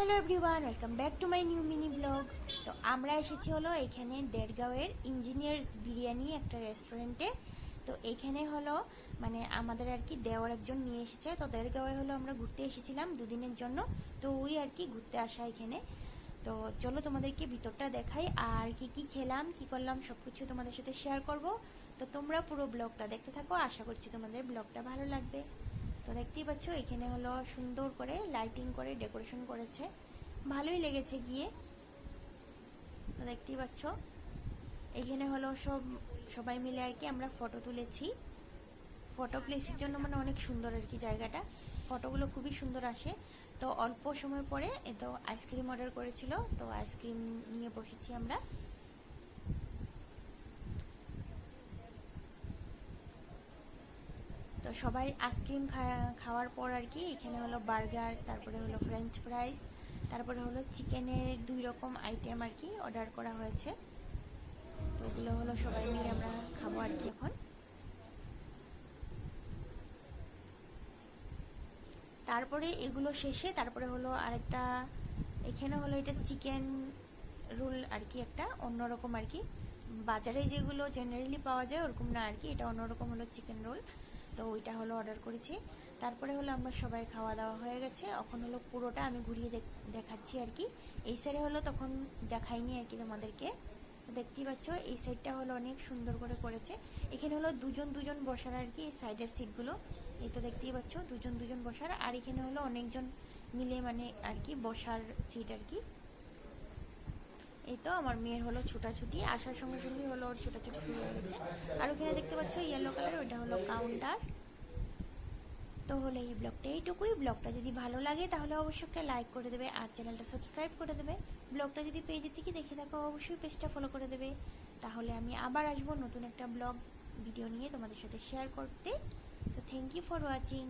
Hello everyone, welcome back to my new mini blog. তো আমরা এসেছি হলো এখানে দেড়গাঁওয়ের ইঞ্জিনিয়ার্স বিরিয়ানি একটা রেস্টুরেন্টে। তো এখানে হলো মানে আমাদের আর কি দেওয়ার একজন নিয়ে এসেছে। তো দেড়গাঁওয়ে হলো আমরা ঘুরতে এসেছিলাম দুদিনের জন্য। তো ওই আর কি ঘুরতে আসা এখানে। তো চলো তোমাদেরকে ভিতরটা দেখাই আর কি কি খেলাম, কি করলাম সব কিছু তোমাদের সাথে শেয়ার করব। তো তোমরা পুরো ব্লগটা দেখতে থাকো। আশা করছি তোমাদের ব্লগটা ভালো লাগবে। তো দেখতেই পাচ্ছ, এখানে হলো সুন্দর করে লাইটিং করে ডেকোরেশন করেছে। ভালোই লেগেছে গিয়ে। তো দেখতেই পাচ্ছ, এখানে হলো সব, সবাই মিলে আর কি আমরা ফটো তুলেছি। ফটো প্লেসের জন্য মানে অনেক সুন্দর আর কি জায়গাটা। ফটোগুলো খুবই সুন্দর আসে। তো অল্প সময় পরে তো আইসক্রিম অর্ডার করেছিল। তো আইসক্রিম নিয়ে বসেছি আমরা। তো সবাই আইসক্রিম খাওয়ার পর আর কি, এখানে হলো বার্গার, তারপরে হলো ফ্রেঞ্চ ফ্রাইস তারপরে হলো চিকেনের দুই রকম আইটেম আর কি অর্ডার করা হয়েছে। তো ওগুলো হলো সবাই মিলে আমরা খাব আর কি এখন। তারপরে এগুলো শেষে তারপরে হলো আরেকটা, এখানে হলো এটা চিকেন রোল আর কি একটা, অন্যরকম আর কি। বাজারে যেগুলো জেনারেলি পাওয়া যায় ওরকম না আর কি, এটা অন্যরকম হলো চিকেন রোল। তো ওইটা হলো অর্ডার করেছি। তারপরে হলো আমরা সবাই খাওয়া দাওয়া হয়ে গেছে। এখন হলো পুরোটা আমি ঘুরিয়ে দেখাচ্ছি আর কি। এই সাইডে হলো তখন দেখাইনি আর কি তোমাদেরকে। দেখতেই পাচ্ছ, এই সাইডটা হলো অনেক সুন্দর করে করেছে। এখানে হলো দুজন দুজন বসার আর কি এই সাইডের সিটগুলো এই তো দেখতেই পাচ্ছ, দুজন দুজন বসার। আর এখানে হলো অনেকজন মিলে মানে আর কি বসার সিট আর কি। এই তো আমার মেয়ের হলো ছুটাছুটি, আসার সঙ্গে সঙ্গে হলো ওর ছুটাছুটি শুরু হয়ে গেছে। আর ওখানে দেখতে পাচ্ছ ইয়েলো কালার ওইটা হলো কাউন্টার তো হলো এই ব্লগটা এইটুকুই। ব্লগটা যদি ভালো লাগে তাহলে অবশ্যই একটা লাইক করে দেবে আর চ্যানেলটা সাবস্ক্রাইব করে দেবে। ব্লগটা যদি পেজের থেকে দেখে থাকো, অবশ্যই পেজটা ফলো করে দেবে। তাহলে আমি আবার আসব নতুন একটা ব্লগ ভিডিও নিয়ে তোমাদের সাথে শেয়ার করতে। তো থ্যাংক ইউ ফর ওয়াচিং